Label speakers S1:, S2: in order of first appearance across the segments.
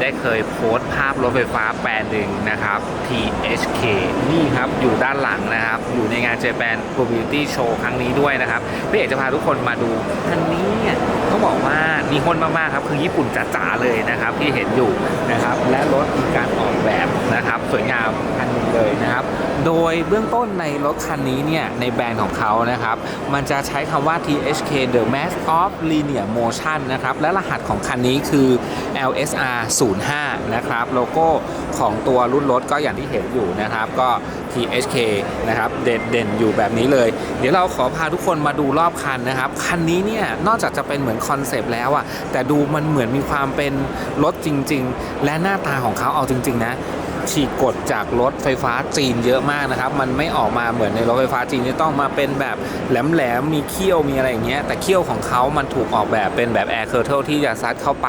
S1: ได้เคยโพสต์ภาพรถไฟฟ้าแบรนด์หนึ่งนะครับ THK นี่ครับอยู่ด้านหลังนะครับ อยู่ในงาน Japan Mobility Show ครั้งนี้ด้วยนะครับพี่เอกจะพาทุกคนมาดูคันนี้เนี่ยต้องบอกว่ามีคนมากๆครับ คือญี่ปุ่นจ๋าๆเลยนะครับ ที่เห็นอยู่นะครับ และรถมีการออกแบบ นะครับสวยงามคันนึงเลยนะครับ โดยเบื้องต้นในรถคันนี้เนี่ยในแบรนด์ของเขานะครับ มันจะใช้คำว่า THK The Mass of Linear Motion นะครับ และรหัสของคันนี้คือ LSR 05นะครับ โลโก้ของตัวรุ่นรถก็อย่างที่เห็นอยู่นะครับ ก็ THK นะครับเด่นเด่นอยู่แบบนี้เลย เดี๋ยวเราขอพาทุกคนมาดูรอบคันนะครับ คันนี้เนี่ยนอกจากจะเป็นเหมือนคอนเซปต์แล้วอะแต่ดูมันเหมือนมีความเป็นรถจริง ๆ และหน้าตาของเขาเอาจริง ๆ นะฉีกกฎจากรถไฟฟ้าจีนเยอะมากนะครับ มันไม่ออกมาเหมือนในรถไฟฟ้าจีนที่ต้องมาเป็นแบบแหลมๆ มีเขี้ยว มีอะไรอย่างเงี้ย แต่เขี้ยวของเขามันถูกออกแบบเป็นแบบ Air Curtain ที่จะซัดเข้าไป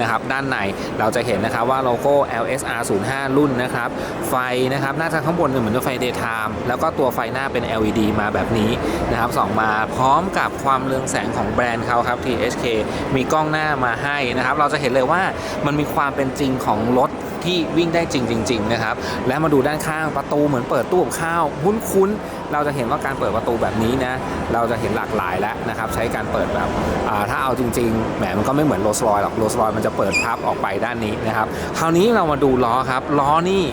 S1: นะครับ ด้านในเราจะเห็นนะครับว่าโลโก้ LSR 05รุ่นนะครับ ไฟนะครับ หน้าทางข้างบนเนี่ยเหมือนไฟ daytime แล้วก็ตัวไฟหน้าเป็น LED มาแบบนี้นะครับส่องมาพร้อมกับความเรืองแสงของแบรนด์เขาครับ THK มีกล้องหน้ามาให้นะครับ เราจะเห็นเลยว่ามันมีความเป็นจริงของรถที่วิ่งได้จริงๆนะครับ และมาดูด้านข้างประตูเหมือนเปิดตู้กับข้าวคุ้นๆ เราจะเห็นว่าการเปิดประตูแบบนี้นะ เราจะเห็นหลากหลายแล้วนะครับ ใช้การเปิดแบบถ้าเอาจริงๆแหมมันก็ไม่เหมือนโรลส์รอยหรอกโรลส์รอยมันจะเปิดพับออกไปด้านนี้นะครับ คราวนี้เรามาดูล้อครับ ล้อนี่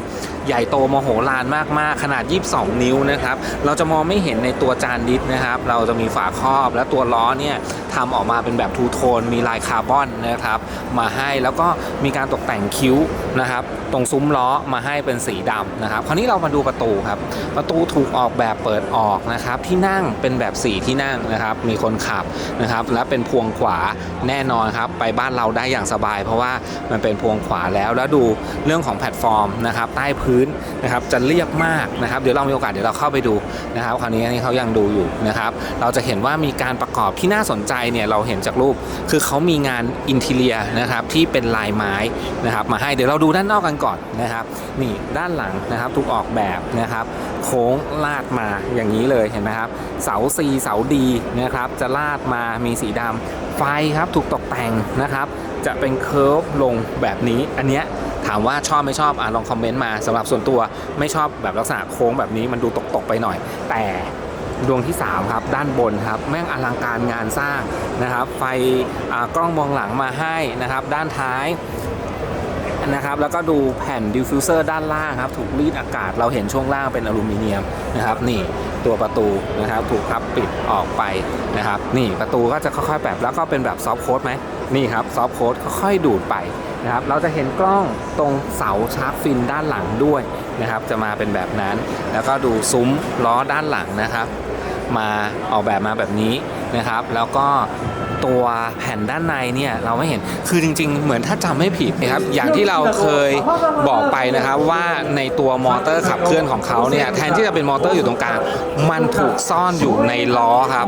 S1: ใหญ่โตมโหฬารมากๆ ขนาด 22 นิ้วนะครับ เราจะมองไม่เห็นในตัวจานดิสนะครับ เราจะมีฝาครอบและตัวล้อเนี่ยทำออกมาเป็นแบบทูโทน มีลายคาร์บอนนะครับมาให้แล้วก็มีการตกแต่งคิ้วนะครับ ตรงซุ้มล้อมาให้เป็นสีดำนะครับ คราวนี้เรามาดูประตูครับ ประตูถูกออกแบบเปิดออกนะครับ ที่นั่งเป็นแบบสีที่นั่งนะครับ มีคนขับนะครับ และเป็นพวงขวาแน่นอนครับ ไปบ้านเราได้อย่างสบาย เพราะว่ามันเป็นพวงขวาแล้ว แล้วดูเรื่องของแพลตฟอร์มนะครับใต้พื้นนะครับจะเรียบมากนะครับเดี๋ยวเรามีโอกาสเดี๋ยวเราเข้าไปดูนะครับคราวนี้นนี้เขายังดูอยู่นะครับเราจะเห็นว่ามีการประกอบที่น่าสนใจเนี่ยเราเห็นจากรูป คือเขามีงานอินทีเลียนะครับที่เป็นลายไม้นะครับมาให้เดี๋ยวเราดูด้านนอกกันก่อนนะครับนี่ด้านหลังนะครับถูกออกแบบนะครับโค้งลาดมาอย่างนี้เลยเห็นไหมครับเสาซีเสาดีนะครับจะลาดมามีสีดำไฟครับถูกตกแต่งนะครับจะเป็นเคิร์ฟลงแบบนี้อันเนี้ย ถามว่าชอบไม่ชอบอะลองคอมเมนต์มาสำหรับส่วนตัวไม่ชอบแบบลักษณะโค้งแบบนี้มันดูตกๆไปหน่อย แต่ดวงที่ 3 ครับ ด้านบนครับ แม่งอลังการงานสร้างนะครับ ไฟกล้องมองหลังมาให้นะครับ ด้านท้ายนะครับแล้วก็ดูแผ่นดิฟฟิวเซอร์ด้านล่างครับ ถูกรีดอากาศเราเห็นช่วงล่างเป็นอลูมิเนียมนะครับ นี่ตัวประตูนะครับ ถูกพับปิดออกไปนะครับ นี่ประตูก็จะค่อยๆแบบแล้วก็เป็นแบบซอฟต์โค้ดไหม นี่ครับซอฟต์โค้ดค่อยๆดูดไปนะครับเราจะเห็นกล้องตรงเสาชาร์จฟินด้านหลังด้วยนะครับจะมาเป็นแบบนั้น แล้วก็ดูซุ้มล้อด้านหลังนะครับ มาออกแบบมาแบบนี้นะครับ แล้วก็ ตัวแผ่นด้านในเนี่ยเราไม่เห็นคือจริง ๆ เหมือนถ้าจำไม่ผิดนะครับอย่างที่เราเคยบอกไปนะครับว่าในตัวมอเตอร์ขับเคลื่อนของเขาเนี่ยแทนที่จะเป็นมอเตอร์อยู่ตรงกลางมันถูกซ่อนอยู่ในล้อครับ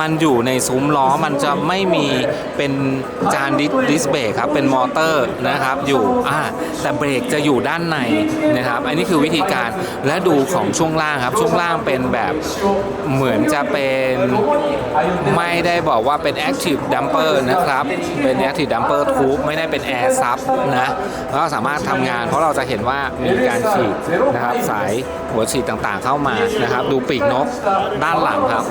S1: มันอยู่ในซุ้มล้อมันจะไม่มีเป็นจานดิสดิสเบรกครับเป็นมอเตอร์นะครับอยู่อ่าแต่เบรกจะอยู่ด้านในนะครับ อันนี้คือวิธีการและดูของช่วงล่างครับ ช่วงล่างเป็นแบบเหมือนจะเป็นไม่ได้บอกว่าเป็น Active Dumper นะครับ เป็น Active Dumper Tube ไม่ได้เป็น Air Sub นะแล้วก็สามารถทำงาน เพราะเราจะเห็นว่ามีการฉีดนะครับสายหัวฉีดต่างๆเข้ามานะครับ ดูปีกนกด้านหลังครับ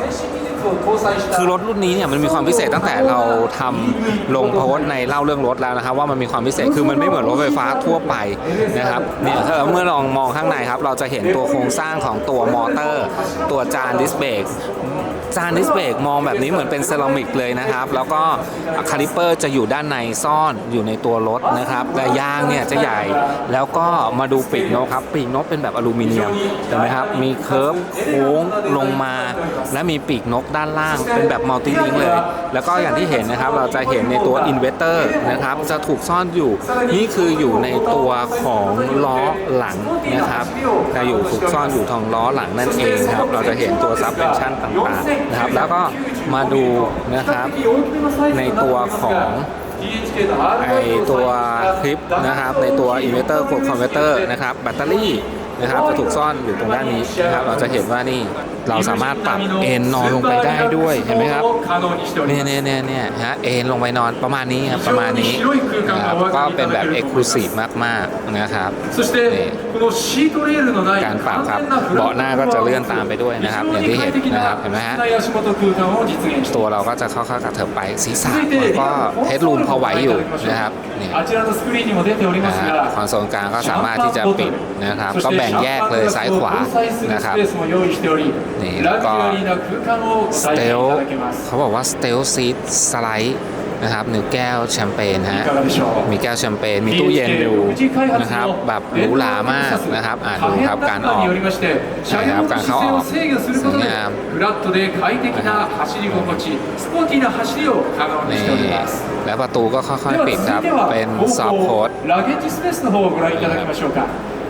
S1: คือรถรุ่นนี้เนี่ยมันมีความพิเศษตั้งแต่เราทำลงโพสในเล่าเรื่องรถแล้วนะครับ ว่ามันมีความพิเศษคือมันไม่เหมือนรถไฟฟ้าทั่วไปนะครับเนี่ยถ้าเมื่อลองมองข้างในครับ เราจะเห็นตัวโครงสร้างของตัวมอเตอร์ ตัวจานดิสเบรก จานดิสเบรกมองแบบนี้เหมือนเป็นเซรามิกเลยนะครับ แล้วก็คาลิเปอร์จะอยู่ด้านในซ่อนอยู่ในตัวรถนะครับแต่ยางเนี่ยจะใหญ่ แล้วก็มาดูปีกนกครับ ปีกนกเป็นแบบอลูมิเนียมเห็นไหมครับ มีเคิร์ฟโค้งลงมา และมีปีกนกด้านล่าง เป็นแบบมัลติลิงเลย แล้วก็อย่างที่เห็นนะครับ เราจะเห็นในตัวอินเวสเตอร์นะครับ จะถูกซ่อนอยู่ นี่คืออยู่ในตัวของล้อหลังนะครับจะอยู่ถูกซ่อนอยู่ทองล้อหลังนั่นเองครับ เราจะเห็นตัวซับเพนชั่นต่างๆนะครับ แล้วก็มาดูนะครับในตัวของไอตัวคลิปนะครับ ในตัวอินเวอร์เตอร์กดคอมเวอร์เตอร์นะครับแบตเตอรี่นะครับจะถูกซ่อนอยู่ตรงด้านนี้นะครับ เราจะเห็นว่านี่ เราสามารถปรับเอนนอนลงไปได้ด้วยเห็นไหมครับเนี่ยเนี่ยเนี่ยเนี่ยฮะเอนลงไปนอนประมาณนี้ครับประมาณนี้ครับก็เป็นแบบเอ็กซ์คลูซีฟมากๆนะครับการปรับครับเบาะหน้าก็จะเลื่อนตามไปด้วยนะครับอย่างที่เห็นนะครับเห็นไหมฮะตัวเราก็จะค่อยๆกระเถิบไปศีรษะก็เฮดลูมพอไหวอยู่นะครับ
S2: เนี่ย
S1: คอนโซลกลางก็สามารถที่จะปิดนะครับก็แบ่งแยกเลยซ้ายขวานะครับนี่
S2: แล้วก็
S1: สเตลเขาบอกว่าสเตลซีดสไลด์นะครับหนึ่งแก้วแชมเปญฮะมีแก้วแชมเปญมีตู้เย็นอยู่นะครับแบบหรูหรามากนะครับอ่านดูครับการออก
S2: นะครับการเข้าออก
S1: สวยงามนี่แล้วประตูก็ค่อยๆปิดครับเป็นซอฟโค้ด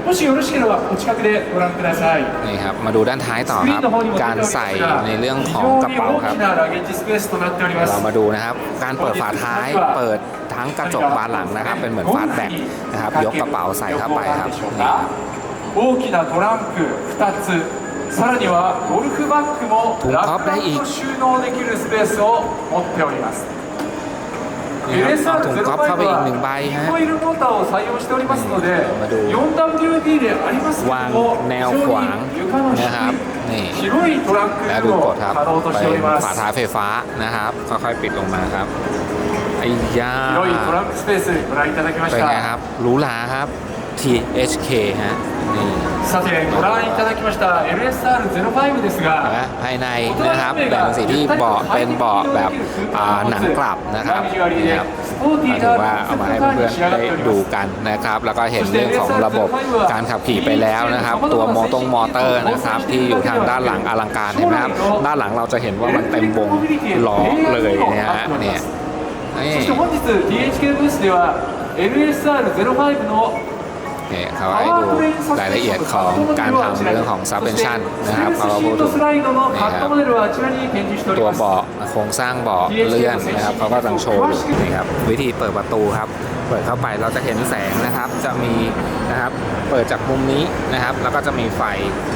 S2: もしよろしければお近くでご覧ください
S1: นี่ครับมาดูด้านท้ายต่อครับการใส่ในเรื่องของกระเป๋าครับเรามาดูนะครับ การเปิดฝาท้ายเปิดทั้งกระจกบานหลังนะครับ เป็นเหมือนฟาสแบ็กนะครับ ยกกระเป๋าใส่เข้าไปครับ
S2: 大きなトランプ2つさらにはゴルフバッグも
S1: ラ
S2: ック収納できるスペースを持っております
S1: นะครับถุงก๊อฟเข้าไปอีกหนึ่งใบฮะมาดูวางแนวขวางนะครับนี่แล้วดูกดครับไปฝาท้ายไฟฟ้านะครับค่อยๆปิดลงมาครับไอ้ยาเป็นไครับหรูหราครับ THK ฮะนี่
S2: さてご覧いただきました LSR05 です
S1: นะ
S2: が
S1: ภายในนะครับแบ่งสีที่เบาะเป็นเบาะแบบอ่าหนังกลับนะครับนี่ครับก็ถือว่าเอามาให้เพื่อนๆได้ดูกันนะครับ แล้วก็เห็นเรื่องของระบบการขับขี่ไปแล้วนะครับ ตัวโมตงมอเตอร์นะครับ ที่อยู่ทางด้านหลังอลังการเห็นไหมครับด้านหลังเราจะเห็นว่ามันเต็มวงล้อเลยนะฮะเนี่ยนี่
S2: そして本日 THK ブースでは LSR05 の
S1: เ นี่เขาให้ดูรายละเอียดของการทำเรื่องของซับเพนชั่นนะครับเขาพูดถึง
S2: นี่ครับ
S1: ตัวเบาะโครงสร้างเบาะเลื่อนนะครับเขาก็ตังโชว์นี่ครับวิธีเปิดประตูครับ เปิดเข้าไปเราจะเห็นแสงนะครับ จะมีนะครับ เปิดจากมุมนี้นะครับ แล้วก็จะมีไฟ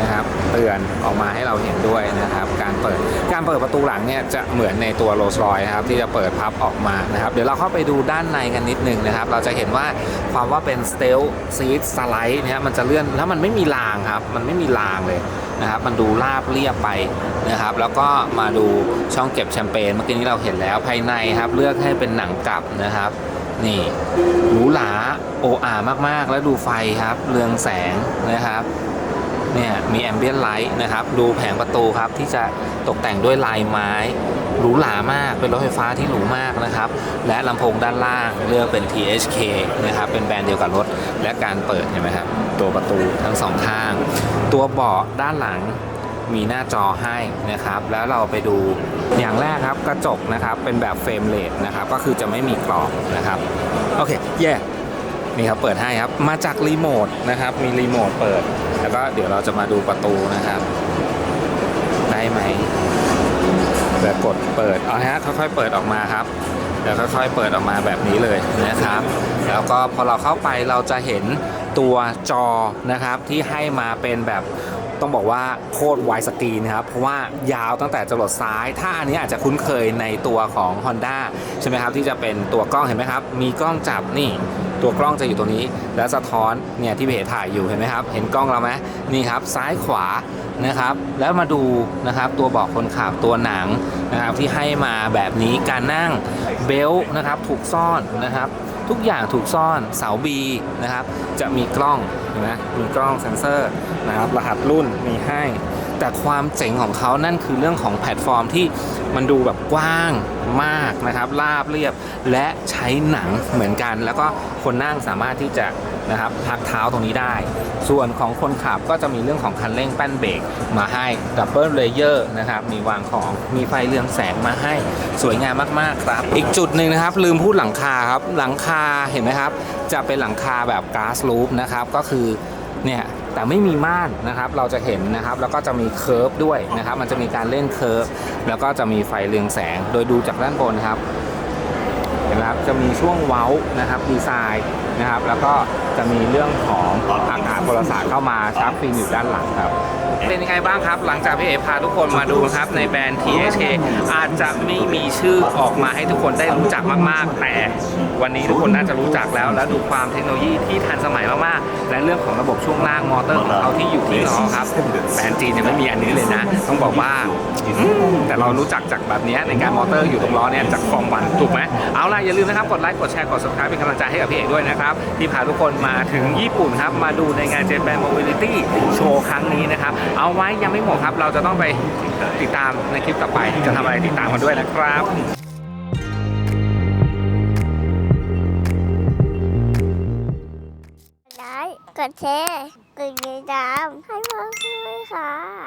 S1: นะครับ เตือนออกมาให้เราเห็นด้วยนะครับ การเปิด การเปิดประตูหลังเนี่ยจะเหมือนในตัวโรลส์รอยครับที่จะเปิดพับออกมานะครับ เดี๋ยวเราเข้าไปดูด้านในกันนิดนึงนะครับ เราจะเห็นว่าความว่าเป็นสเตลซีทสไลด์เนี่ยมันจะเลื่อนแล้วมันไม่มีรางครับ มันไม่มีรางเลยนะครับ มันดูราบเรียบไปนะครับ แล้วก็มาดูช่องเก็บแชมเปญ เมื่อกี้นี้เราเห็นแล้วภายในครับ เลือกให้เป็นหนังกลับนะครับ นี่หรูหราโออามากๆ แล้วดูไฟครับ เรืองแสงนะครับเนี่ยมีแอมเบียนไลท์นะครับ ดูแผงประตูครับที่จะตกแต่งด้วยลายไม้หรูหรามากเป็นรถไฟฟ้าที่หรูมากนะครับ และลำโพงด้านล่างเลือกเป็น THK นะครับ เป็นแบรนด์เดียวกับรถ และการเปิดเห็นไหมครับ ตัวประตูทั้งสองข้าง ตัวเบาะด้านหลังมีหน้าจอให้นะครับ แล้วเราไปดู อย่างแรกครับกระจกนะครับเป็นแบบเฟรมเลสนะครับก็คือจะไม่มีกรอบนะครับโอเคแย่นี่ครับเปิดให้ครับมาจากรีโมทนะครับมีรีโมทเปิด แล้วก็เดี๋ยวเราจะมาดูประตูนะครับ ได้ไหมเดี๋ยวกดเปิดเอาฮะค่อยๆเปิดออกมาครับเดี๋ยวค่อยๆเปิดออกมาแบบนี้เลยนะครับ แล้วก็พอเราเข้าไปเราจะเห็นตัวจอนะครับที่ให้มาเป็นแบบ ต้องบอกว่าโคตรไวสกรีนครับ เพราะว่ายาวตั้งแต่จรดซ้าย ถ้าอันนี้อาจจะคุ้นเคยในตัวของ Honda ใช่ไหมครับ ที่จะเป็นตัวกล้องเห็นไหมครับ มีกล้องจับนี่ตัวกล้องจะอยู่ตรงนี้ แล้วสะท้อนเนี่ยที่เพถ่ายอยู่เห็นไหมครับ เห็นกล้องเราไหมนี่ครับซ้ายขวานะครับ แล้วมาดูนะครับตัวเบอกคนขับตัวหนังนะครับที่ให้มาแบบนี้การนั่งเบลต์นะครับถูกซ่อนนะครับ ทุกอย่างถูกซ่อนเสาบีนะครับ จะมีกล้องเห็นไหมมีกล้องเซ็นเซอร์นะครับ รหัสรุ่นมีให้ แต่ความเจ๋งของเขานั่นคือเรื่องของแพลตฟอร์มที่มันดูแบบกว้างมากนะครับราบเรียบและใช้หนังเหมือนกัน แล้วก็คนนั่งสามารถที่จะนะครับพักเท้าตรงนี้ได้ ส่วนของคนขับก็จะมีเรื่องของคันเร่งแป้นเบรกมาให้ดับเบิลเลเยอร์นะครับมีวางของมีไฟเรืองแสงมาให้สวยงามมากๆครับ อีกจุดหนึ่งนะครับ ลืมพูดหลังคาครับหลังคาเห็นไหมครับ จะเป็นหลังคาแบบก๊าซลูปนะครับก็คือเนี่ย แต่ไม่มีม่านนะครับเราจะเห็นนะครับแล้วก็จะมีเคิร์ฟด้วยนะครับมันจะมีการเล่นเคิร์ฟแล้วก็จะมีไฟเรืองแสง โดยดูจากด้านบนครับเห็นไหมครับจะมีช่วงเว้านะครับดีไซน์นะครับแล้วก็จะมีเรื่องของอากาศพลศาสตร์เข้ามาชาร์จฟินอยู่ด้านหลังครับ เป็นยังไงบ้างครับ หลังจากพี่เอพาทุกคนมาดูครับในแบรนด์ THK อาจจะไม่มีชื่อออกมาให้ทุกคนได้รู้จักมาก ๆ แต่วันนี้ทุกคนน่าจะรู้จักแล้ว และดูความเทคโนโลยีที่ทันสมัยมากๆ และเรื่องของระบบช่วงล่างมอเตอร์ของเขาที่อยู่ที่ล้อครับแบรนด์จีนเนี่ยไม่มีอันนี้เลยนะ ต้องบอกว่าแต่เรารู้จักจากแบบนี้ในการมอเตอร์อยู่ตรงล้อเนี่ยจากฟอร์มวันถูกไหมเอาล่ะอย่าลืมนะครับกดไลค์กดแชร์กด subscribe เป็นกำลังใจให้กับพี่เอกด้วยนะครับที่พาทุกคนมาถึงญี่ปุ่นครับมาดูในงาน Japan Mobility Show ครั้งนี้นะครับเอาไว้ยังไม่หมดครับ เราจะต้องไปติดตามในคลิปต่อไป จะทำอะไรติดตามกันด้วยนะครับ
S3: ไลค์กดแชร์กดติดตามให้พ่อด้วยค่ะ